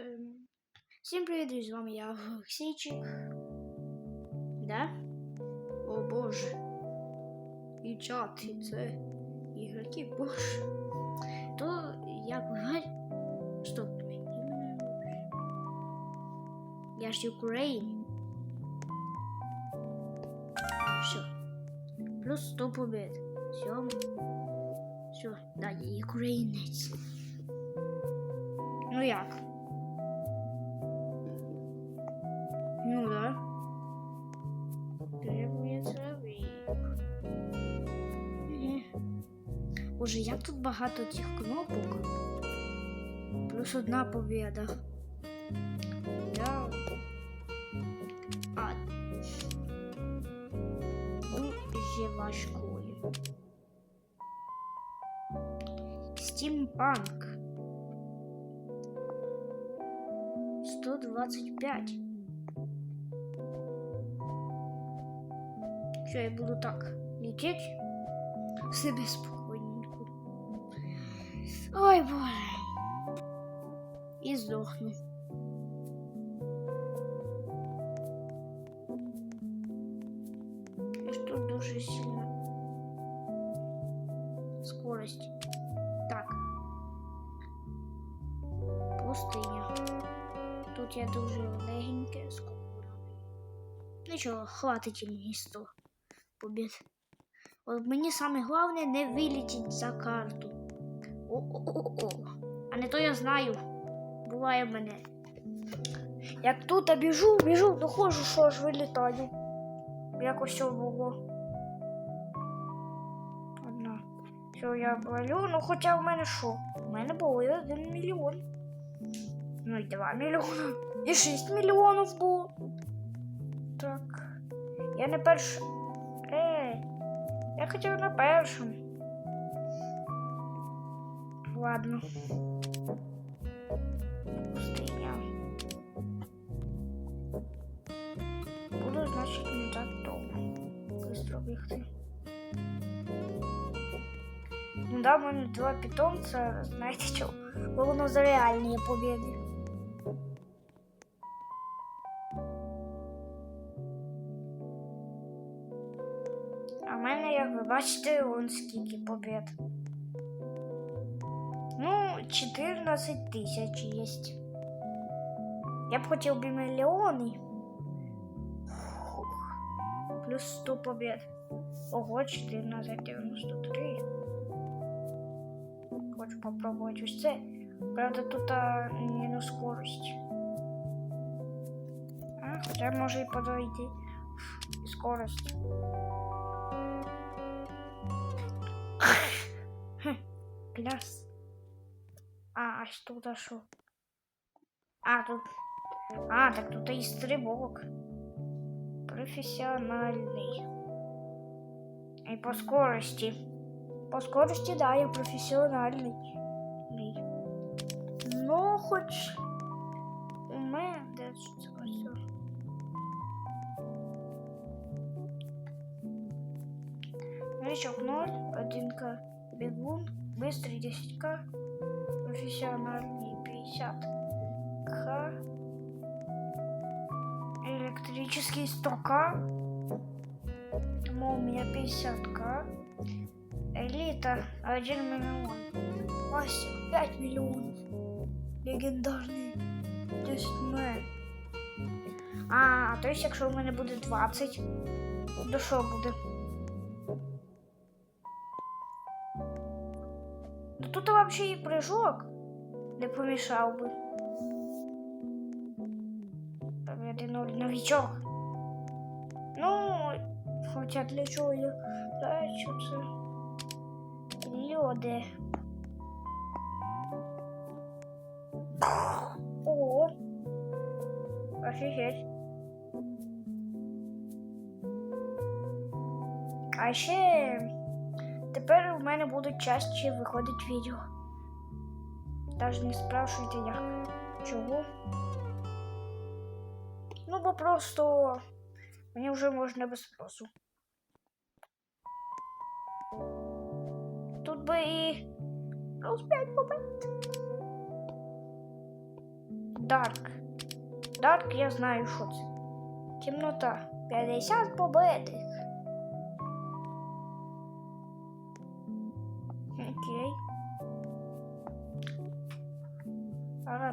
Ем, Всім привіт, друзі, з вами я Олексійчик. Да? О боже. І чат, і це ігроки, боже. То я буваю. Стоп. Я ж Україн. Все. Плюс 100 побед. Все. Все, да, я українець. Ну як? Боже, як тут багато цих кнопок. Плюс одна побіда. Я... А. Дуже важкою. Стімпанк. 125. Що я буду так лететь себе спокійненько. Ой, боже. І здохну. Тут дуже сильно. Скорость. Так. Пустиня. Тут я дуже легеньке скоро. Нічого, хватить мені 100 побід. От мені саме головне не вилетіть за карту. А не то я знаю. Буває мене. Як тут біжу, біжу, доходжу, що ж вилітаю. Якось було. Одна. Все, я валю, ну хоча в мене що? У мене було один мільйон. Ну і два мільйони. І шість мільйонів було. Так. Я не перш. Ей, я хотів на першому. Ладно. Пустиня. Буду, значить, не так довго. Быстро бігти. Ну да, в два питомця, знаєте що? Воно за реальні побіди. А в мене, як ви бачите, он скільки побід. Ну, 14 тисяч є. Я б хотів би мільйони. Фух. Плюс 100 побід. Ого, 1493. Хочу попробувати ось це. Правда, тут а, мінус скорость. А, хоча може і подойти скорость. Хм, Пляс. А, а что тут що? А, тут. А, так тут і стрибок. Професіональний. І по скорості. По скорості, да, я професіональний. Ні. Ну, хоч. У мене де ж це ось. Новичок 0, 1К, бегун, быстрый 10К, профессиональный 50К, электрический 100К, тому у меня 50К, элита 1 миллион, мастер 5 миллионов, легендарный 10 мер. А, то есть, якщо у мене буде 20, то що буде? Ну тут вообще і прыжок не помішав би. Победи нуль новичок. Ну, хоча для чого я це. Люди. О, офігеть. А ще Тепер у мене будуть частіше виходить відео. Навіть не спрашуйте як. Чого? Ну, бо просто мені вже можна без спросу. Тут би і плюс 5 побит. Дарк. Дарк, я знаю, що це. Темнота. 50 побитих.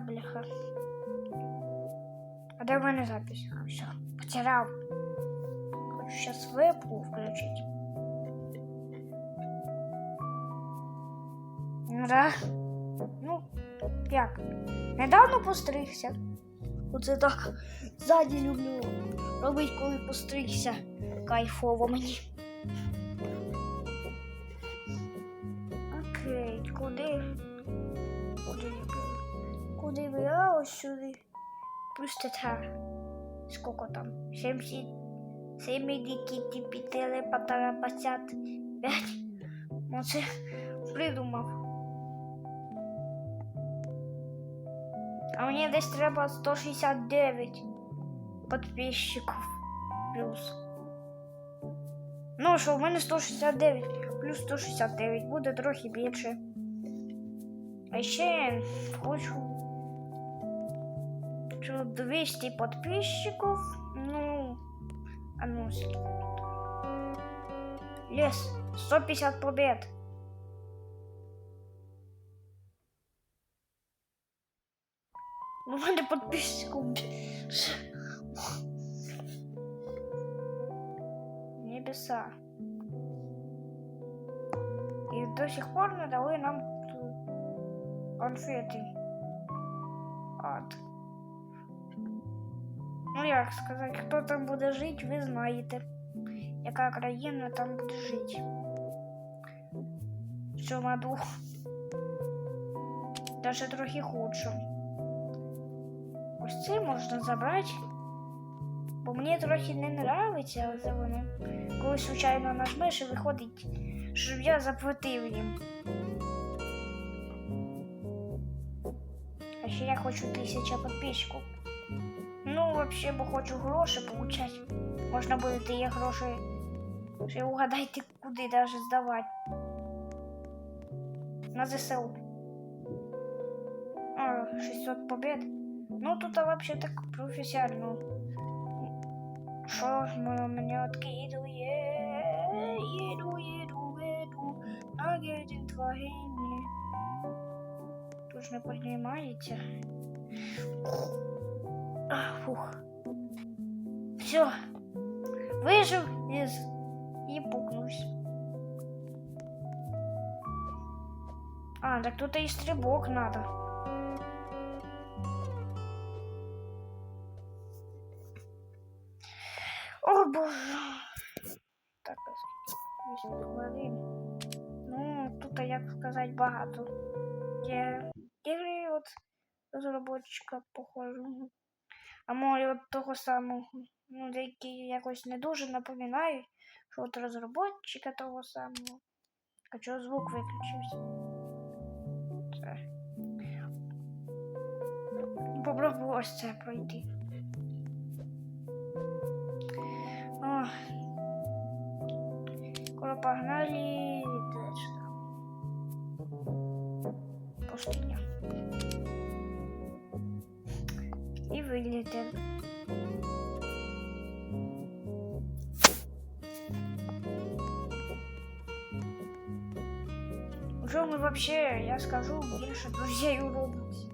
Бляха. А де в запись? Все, потеряв. Хочу сейчас вебку включить. Да. Ну, як? Недавно постригся. Оце так ззаді люблю робити, коли постригся. Кайфово мені. Окей, куди? Куди я? Куди ви? А ось сюди. Плюс тета. Сколько там? 70. 70 пітели патара 55. Ну придумав. А мені десь треба 169 підписчиків плюс. Ну що, в мене 169 плюс 169 буде трохи більше. А ще хочу що 200 підписчиків. Ну, а ну скільки тут? Yes, 150 побед. У мене підписчиків. Небеса. І до сих пор не дали нам ту- конфети. Ад. Ну як сказати, хто там буде жити, ви знаєте. Яка країна там буде жити. Цьому году. Даже трохи худше. Ось це можна забрати. Бо мені трохи не нравиться, але воно. Коли случайно нажмеш і виходить, щоб я заплатив їм. А ще я хочу тисяча підписчиків. Ну, вообще, бо хочу гроші получать. Можна буде ті гроші. Ще угадайте, куди даже здавати. На ЗСУ. А, 600 побед. Ну, тут вообще так професіонально. Що ж мене откидує? Їду, їду, їду, на гетін твоїні. Тут ж не піднімається. А, Фух. Все. Вижив із і пукнувся. А, так тут и стрибок надо. О боже. Так, а скільки? 8 хвилин. Ну, тут, як сказати, багато. Є ігри от розробочка, похоже. А може от того самого, ну, деякі якось не дуже напоминають, що от розробочика того самого. А чого звук виключився? Це. Попробую ось це пройти. О. Скоро погнали. Пустиня. І вилітив. Уже мы вообще, я скажу, більше друзей у Роблоксі.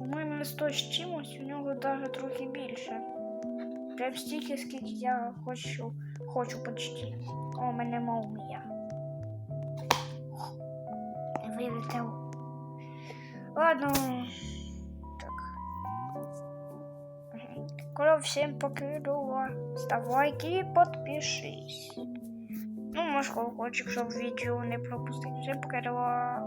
У мене 100 з чимось, у нього даже трохи більше. Прям стільки, скільки я хочу, хочу почти. О, мене молнія. Вилетів. Ладно. Так. всем покидала, став лайк і подпишись. Ну, може, колокольчик, чтобы щоб відео не пропустити. Всем покидала.